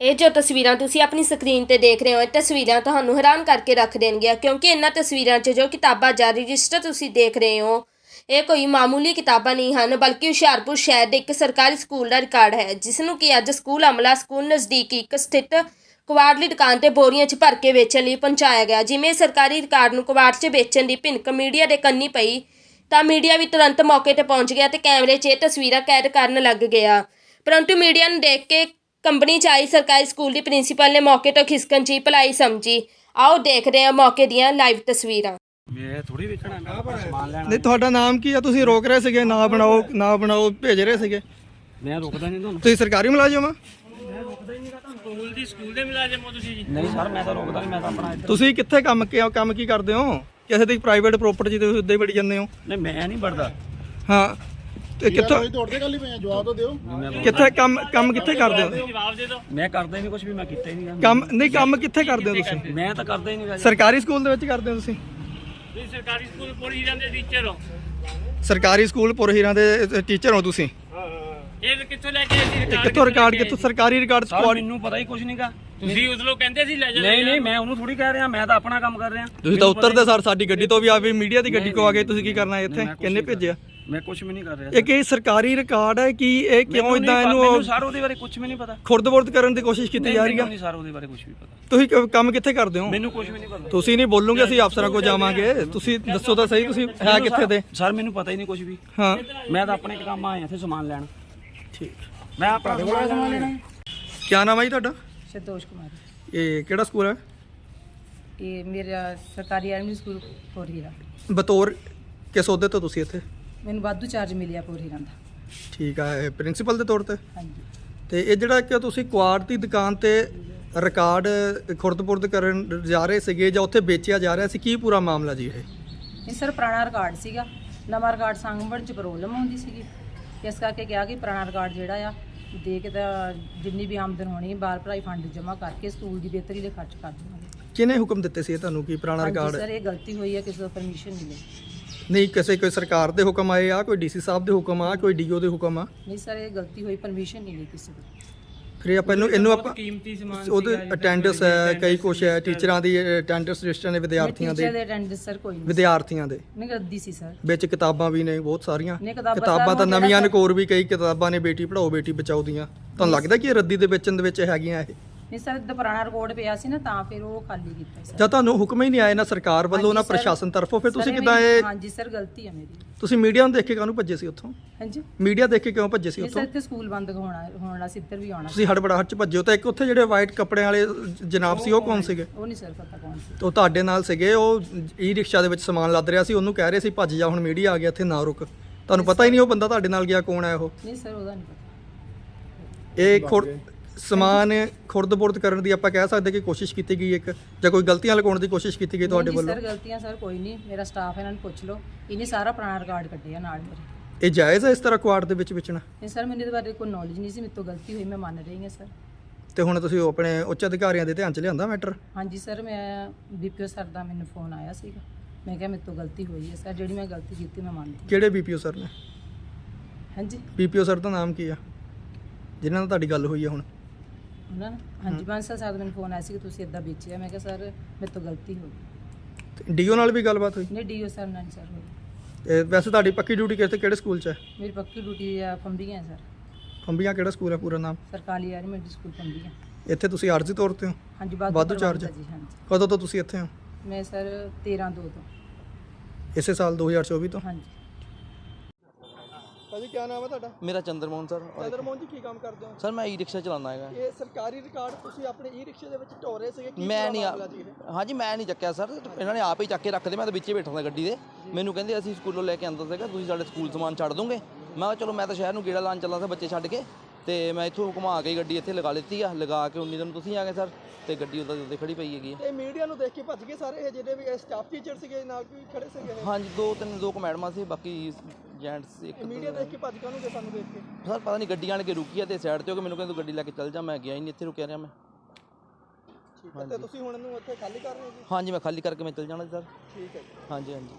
ਇਹ ਜੋ ਤਸਵੀਰਾਂ ਤੁਸੀਂ ਆਪਣੀ ਸਕਰੀਨ ਤੇ ਦੇਖ ਰਹੇ ਹੋ, ਇਹ ਤਸਵੀਰਾਂ ਤੁਹਾਨੂੰ ਹੈਰਾਨ ਕਰਕੇ ਰੱਖ ਦੇਣਗੀਆਂ, ਕਿਉਂਕਿ ਇਹਨਾਂ ਤਸਵੀਰਾਂ 'ਚ ਜੋ ਕਿਤਾਬਾਂ ਜਾਂ ਰਜਿਸਟਰ ਤੁਸੀਂ ਦੇਖ ਰਹੇ ਹੋ, ਇਹ ਕੋਈ ਮਾਮੂਲੀ ਕਿਤਾਬਾਂ ਨਹੀਂ ਹਨ, ਬਲਕਿ ਹੁਸ਼ਿਆਰਪੁਰ ਸ਼ਹਿਰ ਦੇ ਇੱਕ ਸਰਕਾਰੀ ਸਕੂਲ ਦਾ ਰਿਕਾਰਡ ਹੈ ਜਿਸ ਨੂੰ ਕਿ ਅੱਜ ਸਕੂਲ ਅਮਲਾ ਸਕੂਲ ਨਜ਼ਦੀਕ ਇੱਕ ਸਥਿਤ ਕੁਵਾੜਲੀ ਦੁਕਾਨ ਤੇ ਬੋਰੀਆਂ 'ਚ ਭਰ ਕੇ ਵੇਚਣ ਲਈ ਪਹੁੰਚਾਇਆ ਗਿਆ, ਜਿਵੇਂ ਸਰਕਾਰੀ ਰਿਕਾਰਡ ਨੂੰ ਕੁਵਾੜ 'ਚ ਵੇਚਣ ਦੀ ਭਿਣਕ ਮੀਡੀਆ ਦੇ ਕੰਨੀ ਪਈ, ਤਾਂ ਮੀਡੀਆ ਵੀ ਤੁਰੰਤ ਮੌਕੇ ਤੇ ਪਹੁੰਚ ਗਿਆ ਤੇ ਕੈਮਰੇ 'ਚ ਇਹ ਤਸਵੀਰਾਂ ਕੈਦ ਕਰਨ ਲੱਗ ਗਿਆ। ਪਰੰਤੂ ਮੀਡੀਆ ਨੂੰ ਦੇਖ ਕੇ ਕੰਪਨੀ 'ਚ ਆਈ ਸਰਕਾਰੀ ਸਕੂਲ ਦੀ ਪ੍ਰਿੰਸੀਪਲ ਨੇ ਮੌਕੇ ਤੋਂ ਖਿਸਕਣ 'ਚ ਹੀ ਭਲਾਈ ਸਮਝੀ। ਆਓ ਦੇਖਦੇ ਹਾਂ ਮੌਕੇ ਦੀਆਂ ਲਾਈਵ ਤਸਵੀਰਾਂ। ਮੈਂ ਥੋੜੀ ਵੇਚਣਾ ਮੈਂ ਆਪਣਾ ਸਮਾਨ ਲੈਣਾ ਨਹੀਂ ਤੁਹਾਡਾ ਨਾਮ ਕੀ ਆ? ਤੁਸੀਂ ਰੋਕ ਰਹੇ ਸੀਗੇ ਨਾ ਬਣਾਓ ਨਾ ਬਣਾਓ ਭੇਜ ਰਹੇ ਸੀਗੇ। ਮੈਂ ਰੁਕਦਾ ਨਹੀਂ ਤੁਹਾਨੂੰ। ਤੁਸੀਂ ਸਰਕਾਰੀ ਮੁਲਾਜ਼ਮ ਆ? ਸਕੂਲ ਦੀ ਸਕੂਲ ਦੇ ਮੁਲਾਜ਼ਮ ਹੋ ਤੁਸੀਂ ਜੀ। ਨਹੀਂ ਸਰ ਮੈਂ ਤਾਂ ਰੁਕਦਾ ਨਹੀਂ ਮੈਂ ਤਾਂ ਆਪਣਾ ਇੱਧਰ ਤੁਸੀਂ ਕਿੱਥੇ ਕੰਮ ਕੀ ਕੰਮ ਕੀ ਕਰਦੇ ਹੋ? ਕਿਸੇ ਦੀ ਪ੍ਰਾਈਵੇਟ ਪ੍ਰਾਪਰਟੀ ਤੇ ਉੱਦਾਂ ਹੀ ਵੜੀ ਜਾਂਦੇ ਹੋ? ਨਹੀਂ ਮੈਂ ਨਹੀਂ ਵੜਦਾ। ਹਾਂ। ਤੇ ਕਿੱਥੋਂ ਦੌੜਦੇ ਗੱਲ ਹੀ ਪਏ ਆ, ਜਵਾਬ ਤਾਂ ਦਿਓ। ਕਿੱਥੇ ਕੰਮ ਕੰਮ ਕਿੱਥੇ ਕਰਦੇ ਹੋ? ਜਵਾਬ ਦੇ ਦਿਓ। ਮੈਂ ਕਰਦਾ ਹੀ ਨਹੀਂ ਕੁਝ ਵੀ ਮੈਂ ਕੀਤਾ ਹੀ ਨਹੀਂ ਗਾ। ਕੰਮ ਨਹੀਂ ਕੰਮ ਕਿੱਥੇ ਕਰਦੇ ਹੋ ਤੁਸੀਂ? ਮੈਂ ਤਾਂ ਕਰਦਾ ਹੀ ਨਹੀਂ ਗਾ ਜੀ। ਸਰਕਾਰੀ ਸਕੂਲ ਦੇ ਵਿੱਚ ਕਰਦੇ ਹੋ ਤੁਸੀਂ? ਤੁਸੀਂ ਸਰਕਾਰੀ ਸਕੂਲ ਪੋਰੀ ਜਾਂਦੇ ਟੀਚਰ ਹੋ। ਸਰਕਾਰੀ ਸਕੂਲ ਪੁਰਹੀਰਾਂ ਦੇ ਟੀਚਰ ਹੋ ਤੁਸੀਂ? ਇਹ ਕਿੱਥੋਂ ਲੈ ਕੇ ਆਏ ਸੀ ਕਿੱਥੋਂ ਰਿਕਾਰਡ ਕਿੱਥੋਂ ਸਰਕਾਰੀ ਰਿਕਾਰਡ ਸਰ ਸਕੁਆਡ ਮੈਨੂੰ ਪਤਾ ਹੀ ਕੁਝ ਨਹੀਂਗਾ ਤੁਸੀਂ ਉਸ ਨੂੰ ਕਹਿੰਦੇ ਸੀ ਲੈ ਜਾ ਨਹੀਂ ਨਹੀਂ ਮੈਂ ਉਹਨੂੰ ਥੋੜੀ ਕਹਿ ਰਿਹਾ ਮੈਂ ਤਾਂ ਆਪਣਾ ਕੰਮ ਕਰ ਰਿਹਾ। ਤੁਸੀਂ ਤਾਂ ਉੱਤਰਦੇ ਸਰ ਸਾਡੀ ਗੱਡੀ ਤੋਂ ਵੀ ਆ ਵੀ ਮੀਡੀਆ ਦੀ ਗੱਡੀ ਕੋ ਆ ਗਏ ਤੁਸੀਂ ਕੀ ਕਰਨਾ ਇੱਥੇ? ਕਿੰਨੇ ਭੇਜਿਆ? ਮੈਂ ਕੁਝ ਵੀ ਨਹੀਂ ਕਰ ਰਿਹਾ ਇਹ ਕੀ ਸਰਕਾਰੀ ਰਿਕਾਰਡ ਹੈ ਕਿ ਇਹ ਕਿਉਂ ਇਦਾਂ ਮੈਨੂੰ ਇਹਨੂੰ ਸਰ ਉਹਦੇ ਬਾਰੇ ਕੁਝ ਵੀ ਨਹੀਂ ਪਤਾ। ਖੁਰਦਬੁਰਦ ਕਰਨ ਦੀ ਕੋਸ਼ਿਸ਼ ਕੀਤੀ ਜਾ ਰਹੀ ਮੈਨੂੰ ਹੈ ਨਹੀਂ ਸਰ ਉਹਦੇ ਬਾਰੇ ਕੁਝ ਵੀ ਪਤਾ। ਤੁਸੀਂ ਕ- ਕੰਮ ਕਿੱਥੇ ਕਰਦੇ ਹੋ? ਮੈਨੂੰ ਕੁਝ ਵੀ ਨਹੀਂ ਪਤਾ। ਤੁਸੀਂ ਨਹੀਂ ਬੋਲੋਗੇ ਅਸੀਂ ਅਫਸਰਾਂ ਕੋਲ ਜਾਵਾਂਗੇ। ਤੁਸੀਂ ਦੱਸੋ ਤਾਂ ਸਹੀ ਤੁਸੀਂ ਹੈ ਕਿੱਥੇ ਦੇ? ਸਰ ਮੈਨੂੰ ਪਤਾ ਹੀ ਨਹੀਂ ਕੁਝ ਵੀ। ਹਾਂ। ਮੈਂ ਤਾਂ ਆਪਣੇ ਕੰਮ ਆਇਆ ਇੱਥੇ ਸਮਾਨ ਲੈਣ। ਠੀਕ। ਮੈਂ ਆਪਣਾ ਸਮਾਨ ਲੈਣਾ? ਕੀ ਨਾਮ ਹੈ ਜੀ ਤੁਹਾਡਾ? ਸੰਤੋਸ਼ ਕੁਮਾਰ। ਇਹ ਕਿਹੜਾ ਸਕੂਲ ਹੈ ਇਹ ਮੇਰਾ ਸਰਕਾਰੀ ਆਰਮੀ ਸਕੂਲ ਪੋਰੀਰਾ ਬਤੌਰ ਕਿਸ ਅਹੁਦੇ ਤੋਂ ਤੁਸੀਂ ਇੱਥੇ? ਮੈਨੂੰ ਵਾਧੂ ਚਾਰਜ ਮਿਲਿਆ ਪੋਰੀਰਾ ਦਾ। ਠੀਕ ਹੈ ਪ੍ਰਿੰਸੀਪਲ ਦੇ ਤੌਰ ਤੇ? ਹਾਂਜੀ। ਤੇ ਇਹ ਜਿਹੜਾ ਕਿ ਤੁਸੀਂ ਕੁਆੜ ਦੀ ਦੁਕਾਨ ਤੇ ਰਿਕਾਰਡ ਖੁਰਦਪੁਰਦ ਕਰਨ ਜਾ ਰਹੇ ਸੀਗੇ ਜਾਂ ਉੱਥੇ ਵੇਚਿਆ ਜਾ ਰਿਹਾ ਸੀ ਕੀ ਪੂਰਾ ਮਾਮਲਾ ਜੀ ਇਹ? ਇਹ ਸਰ ਪੁਰਾਣਾ ਰਿਕਾਰਡ ਸੀਗਾ। ਨਵਾਂ ਰਿਕਾਰਡ ਸੰਗਵਣ ਚ ਪ੍ਰੋਬਲਮ ਆਉਂਦੀ ਸੀਗੀ। ਇਸ ਕਰਕੇ ਕਿਹਾ ਕਿ ਪੁਰਾਣਾ ਰਿਕਾਰਡ ਜਿਹੜਾ ਆ ਦੇ ਕੇ ਤਾਂ ਜਿੰਨੀ ਵੀ ਆਮਦਨ ਹੋਣੀ ਬਾਲ ਭਰਾਈ ਫੰਡ ਜਮ੍ਹਾਂ ਕਰਕੇ ਸਕੂਲ ਦੀ ਬਿਹਤਰੀ ਲਈ ਖਰਚ ਕਰ ਦੇਵਾਂਗੇ ਕਿਹਨੇ ਹੁਕਮ ਦਿੱਤੇ ਸੀ ਇਹ ਤੁਹਾਨੂੰ ਕਿ ਪੁਰਾਣਾ ਹਾਂਜੀ ਰਿਕਾਰਡ ਸਰ ਇਹ ਗਲਤੀ ਹੋਈ ਹੈ ਕਿਸੇ ਤੋਂ ਪਰਮਿਸ਼ਨ ਮਿਲੇ। ਨਹੀਂ ਕਿਸੇ ਕੋਈ ਸਰਕਾਰ ਦੇ ਹੁਕਮ ਆਏ ਆ ਕੋਈ ਡੀਸੀ ਸਾਹਿਬ ਦੇ ਹੁਕਮ ਆ ਕੋਈ ਡੀਓ ਦੇ ਹੁਕਮ ਆ? ਨਹੀਂ ਸਰ ਇਹ ਗਲਤੀ ਹੋਈ ਪਰਮਿਸ਼ਨ ਨਹੀਂ ਲਈ ਕਿਸੇ ਤੋਂ ਫਿਰ ਆਪਾਂ ਇਹਨੂੰ ਇਹਨੂੰ ਆਪਾਂ ਕੀਮਤੀ ਸਮਾਨ ਉਹਦੇ ਅਟੈਂਡੈਂਸ ਹੈ ਕਈ ਕੁਛ ਹੈ ਟੀਚਰਾਂ ਦੀ ਅਟੈਂਡੈਂਸ ਰਜਿਸਟਰ ਨੇ ਵਿਦਿਆਰਥੀਆਂ ਟੀਚਰ ਦੇ ਦੇ ਅਟੈਂਡੈਂਸ ਸਰ ਕੋਈ ਨਹੀਂ। ਵਿਦਿਆਰਥੀਆਂ ਦੇ। ਨਹੀਂ ਰੱਦੀ ਸੀ ਸਰ। ਵਿੱਚ ਕਿਤਾਬਾਂ ਵੀ ਨੇ ਬਹੁਤ ਸਾਰੀਆਂ। ਨਹੀਂ, ਕਿਤਾਬਾਂ ਕਿਤਾਬਾਂ ਤਾਂ ਨਵੀਆਂ ਨਕੋਰ ਵੀ ਕਈ ਕਿਤਾਬਾਂ ਨੇ ਬੇਟੀ ਪੜਾਓ ਬੇਟੀ ਬਚਾਓ ਦੀਆਂ। ਤੁਹਾਨੂੰ ਲੱਗਦਾ ਕਿ ਇਹ ਰੱਦੀ ਦੇ ਵੇਚਣ ਦੇ ਵਿੱਚ ਹੈਗੀਆਂ ਇਹ? ਨਹੀਂ ਸਰ ਦਾ ਪੁਰਾਣਾ ਰਿਕਾਰਡ ਪਿਆ ਸੀ ਨਾ ਤਾਂ ਫਿਰ ਉਹ ਖਾਲੀ ਕੀਤਾ ਸਰ ਜਾਂ ਤੁਹਾਨੂੰ ਹੁਕਮ ਹੀ ਨਹੀਂ ਆਇਆ ਨਾ ਸਰਕਾਰ ਵੱਲੋਂ ਨਾ ਹਾਂਜੀ ਸਰ। ਪ੍ਰਸ਼ਾਸਨ ਤਰਫੋਂ? ਫਿਰ ਤੁਸੀਂ ਕਿਦਾਂ ਇਹ ਹਾਂਜੀ ਸਰ ਗਲਤੀ ਹੈ ਮੇਰੀ। ਤੁਸੀਂ ਮੀਡੀਆ ਨੂੰ ਦੇਖ ਕੇ ਕਾਹਨੂੰ ਭੱਜੇ ਸੀ ਉੱਥੋਂ? ਹਾਂਜੀ। ਮੀਡੀਆ ਦੇਖ ਕੇ ਕਿਉਂ ਭੱਜੇ ਸੀ ਇਹ ਉੱਥੋਂ? ਸਰ ਇੱਥੇ ਸਕੂਲ ਬੰਦ ਹੋਣਾ ਹੋਣਾ ਸੀ ਇੱਧਰ ਵੀ ਆਉਣਾ। ਤੁਸੀਂ ਹੜਬੜਾਹਟ ਚ ਭੱਜੇ ਹੋ ਤਾਂ ਇੱਕ ਉੱਥੇ ਜਿਹੜੇ ਵਾਈਟ ਕੱਪੜਿਆਂ ਵਾਲੇ ਜਨਾਬ ਸੀ ਉਹ ਕੌਣ ਸੀਗੇ? ਉਹ ਨਹੀਂ ਸਰ ਪਤਾ ਕੌਣ ਸੀ। ਉਹ ਤੁਹਾਡੇ ਨਾਲ ਸੀਗੇ ਉਹ ਈ ਰਿਕਸ਼ਾ ਦੇ ਵਿੱਚ ਸਮਾਨ ਲੱਦ ਰਿਹਾ ਸੀ ਉਹਨੂੰ ਕਹਿ ਰਹੇ ਸੀ ਭੱਜ ਜਾ ਹੁਣ ਮੀਡੀਆ ਆ ਗਿਆ ਇੱਥੇ ਨਾ ਰੁਕ। ਤੁਹਾਨੂੰ ਪਤਾ ਹੀ ਨਹੀਂ ਉਹ ਬੰਦਾ ਤੁਹਾਡੇ ਨਾਲ ਗਿਆ ਕੌਣ ਹੈ ਉਹ? ਨਹੀਂ ਸਰ ਉਹਦਾ ਨਹੀਂ ਪਤਾ। ਇਹ ਖੁਰ ਸਮਾਨ ਖੁਰਦ-ਬੁਰਦ ਕਰਨ ਦੀ ਆਪਾਂ ਕਹਿ ਸਕਦੇ ਕਿ ਕੋਸ਼ਿਸ਼ ਕੀਤੀ ਗਈ ਇੱਕ ਜਾਂ ਕੋਈ ਗਲਤੀਆਂ ਲਗਾਉਣ ਦੀ ਕੋਸ਼ਿਸ਼ ਕੀਤੀ ਗਈ ਤੁਹਾਡੇ ਵੱਲੋਂ? ਸਰ ਗਲਤੀਆਂ ਸਰ ਕੋਈ ਨਹੀਂ ਮੇਰਾ ਸਟਾਫ ਇਹਨਾਂ ਨੂੰ ਪੁੱਛ ਲਓ। ਇਹਨੇ ਸਾਰਾ ਪੁਰਾਣਾ ਰਿਕਾਰਡ ਕੱਢਿਆ ਨਾਲ ਮੇਰੇ। ਇਹ ਜਾਇਜ਼ ਹੈ ਇਸ ਤਰ੍ਹਾਂ ਕੁਆੜ ਦੇ ਵਿੱਚ ਵੇਚਣਾ? ਨਹੀਂ ਸਰ ਮੈਨੂੰ ਇਹਦੇ ਬਾਰੇ ਕੋਈ ਨੌਲੇਜ ਨਹੀਂ ਸੀ ਮੇਰੇ ਤੋਂ ਗਲਤੀ ਹੋਈ ਮੈਂ ਮੰਨ ਰਹੀ ਹਾਂ ਸਰ। ਤੇ ਹੁਣ ਤੁਸੀਂ ਆਪਣੇ ਉੱਚ ਅਧਿਕਾਰੀਆਂ ਦੇ ਧਿਆਨ 'ਚ ਲਿਆਂਦਾ ਮੈਟਰ? ਹਾਂਜੀ ਸਰ ਮੈਂ ਬੀਪੀਓ ਸਰ ਦਾ ਮੈਨੂੰ ਫੋਨ ਆਇਆ ਸੀਗਾ। ਮੈਂ ਕਿਹਾ ਮੇਰੇ ਤੋਂ ਗਲਤੀ ਹੋਈ ਹੈ ਸਰ ਜਿਹੜੀ ਮੈਂ ਗਲਤੀ ਕੀਤੀ ਮੈਂ ਮੰਨਦੀ ਕਿਹੜੇ ਬੀਪੀਓ ਸਰ ਨੇ? ਹਾਂਜੀ। ਬੀਪੀਓ ਸਰ ਦਾ ਨਾਮ ਕੀ ਆ? ਜਿਨ੍ਹਾਂ ਨਾਲ ਤੁਹਾਡੀ ਗੱਲ ਹੋਈ ਹੈ ਹੁਣ? ਉਹਨਾਂ ਨੇ ਹਾਂਜੀ ਬਾਂਸਲ ਸਰ ਦਾ ਮੈਨੂੰ ਫੋਨ ਆਇਆ ਸੀ ਕਿ ਤੁਸੀਂ ਇਦਾਂ ਵੇਚਿਆ। ਮੈਂ ਕਿਹਾ ਸਰ ਮੇਰੇ ਤੋਂ ਗਲਤੀ ਹੋ ਗਈ। ਡੀਓ ਨਾਲ ਵੀ ਗੱਲਬਾਤ ਹੋਈ? ਨਹੀਂ ਡੀਓ ਸਰ ਨਾਲ ਸਰ ਹੋਈ। ਤੇ ਵੈਸੇ ਤੁਹਾਡੀ ਪੱਕੀ ਡਿਊਟੀ ਕਿਸ ਕਿਹੜੇ ਸਕੂਲ 'ਚ ਹੈ? ਮੇਰੀ ਪੱਕੀ ਡਿਊਟੀ ਆ ਫੰਬੀਆਂ ਸਰ। ਫੰਬੀਆਂ ਕਿਹੜਾ ਸਕੂਲ ਹੈ ਪੂਰਾ ਨਾਮ? ਸਰਕਾਰੀ ਆਰਮੀ ਸਕੂਲ ਫੰਬੀਆਂ। ਇੱਥੇ ਤੁਸੀਂ ਆਰਜ਼ੀ ਤੌਰ ਤੇ ਹੋ? ਹਾਂਜੀ ਵਾਧੂ ਵਾਧੂ? ਜੀ ਹਾਂਜੀ। ਕਦੋਂ ਤੋਂ ਤੁਸੀਂ ਇੱਥੇ ਹੋ? ਮੈਂ ਸਰ 13 2 ਤੋਂ। ਇਸੇ ਸਾਲ 2024 ਤੋਂ? ਹਾਂਜੀ। ਭਾਜੀ ਕੀ ਨਾਮ ਹੈ ਤੁਹਾਡਾ? ਮੇਰਾ ਚੰਦਰਮੋਹਨ ਸਰ। ਚੰਦਰਮੋਹਨ ਜੀ ਕੀ ਕੰਮ ਕਰਦੇ ਹੋ? ਸਰ ਮੈਂ ਈ ਰਿਕਸ਼ਾ ਚਲਾਉਂਦਾ ਹੈਗਾ। ਇਹ ਸਰਕਾਰੀ ਰਿਕਾਰਡ ਤੁਸੀਂ ਆਪਣੇ ਈ ਰਿਕਸ਼ੇ ਦੇ ਵਿੱਚ ਢੋ ਰਹੇ ਸੀਗੇ ਕੀ ਮੈਂ ਨਹੀਂ ਮਾਮਲਾ ਜੀ ਇਹ? ਹਾਂਜੀ ਮੈਂ ਨਹੀਂ ਚੱਕਿਆ ਸਰ। ਇਹਨਾਂ ਨੇ ਆਪ ਹੀ ਚੱਕ ਕੇ ਰੱਖਦੇ ਮੈਂ ਤਾਂ ਵਿੱਚੇ ਬੈਠਾ ਸੀ ਗੱਡੀ ਦੇ। ਮੈਨੂੰ ਕਹਿੰਦੇ ਅਸੀਂ ਸਕੂਲੋਂ ਲੈ ਕੇ ਆਂਦਾ ਸੀਗਾ ਤੁਸੀਂ ਸਾਡੇ ਸਕੂਲ ਸਮਾਨ ਛੱਡ ਦੋਗੇ? ਮੈਂ ਕਿਹਾ ਚਲੋ ਮੈਂ ਤਾਂ ਸ਼ਹਿਰ ਨੂੰ ਗੇੜਾ ਲਾਉਣ ਚੱਲਾ ਸੀ ਬੱਚੇ ਛੱਡ ਕੇ। ਤੇ ਮੈਂ ਇੱਥੋਂ ਘੁਮਾ ਕੇ ਗੱਡੀ ਇੱਥੇ ਲਗਾ ਲਿੱਤੀ ਆ ਲਗਾ ਕੇ ਉਨੀ ਦਿਨ ਤੁਸੀਂ ਆ ਗਏ ਸਰ ਤੇ ਗੱਡੀ ਉਹਦਾ ਉੱਤੇ ਖੜੀ ਪਈ ਹੈਗੀ ਆ। ਤੇ ਮੀਡੀਆ ਨੂੰ ਦੇਖ ਕੇ ਭੱਜ ਗਏ ਸਾਰੇ ਇਹ ਜਿਹੜੇ ਵੀ ਸਟਾਫ ਟੀਚਰ ਸੀਗੇ ਨਾਲ ਵੀ ਖੜੇ ਸੀਗੇ ਇਹ? ਹਾਂਜੀ ਦੋ ਤਿੰਨ ਦੋ ਕੁ ਮੈਡਮਾਂ ਸੀ ਬਾਕੀ ਜੈਂਟਸ ਇੱਕ ਮੀਡੀਆ ਦੇਖ ਕੇ ਭੱਜ ਕਾਹਨੂੰ ਗਏ ਸਾਨੂੰ ਦੇਖ ਕੇ? ਸਰ ਪਤਾ ਨਹੀਂ ਗੱਡੀ ਆਣ ਕੇ ਰੁਕੀ ਆ ਤੇ ਸਾਈਡ ਤੇ ਹੋ ਕੇ ਮੈਨੂੰ ਕਹਿੰਦੇ ਤੂੰ ਗੱਡੀ ਲੈ ਕੇ ਚੱਲ ਜਾ ਮੈਂ ਗਿਆ ਹੀ ਨਹੀਂ ਇੱਥੇ ਰੁਕਿਆ ਰਿਹਾ ਮੈਂ। ਠੀਕ ਹੈ ਤੇ ਤੁਸੀਂ ਹੁਣ ਇਹਨੂੰ ਇੱਥੇ ਖਾਲੀ ਕਰ ਰਹੇ ਹੋ ਜੀ? ਹਾਂਜੀ ਮੈਂ ਖਾਲੀ ਕਰਕੇ ਮੈਂ ਚੱਲ ਜਾਣਾ ਸੀ ਸਰ। ਠੀਕ ਹੈ ਜੀ। ਹਾਂਜੀ ਹਾਂਜੀ।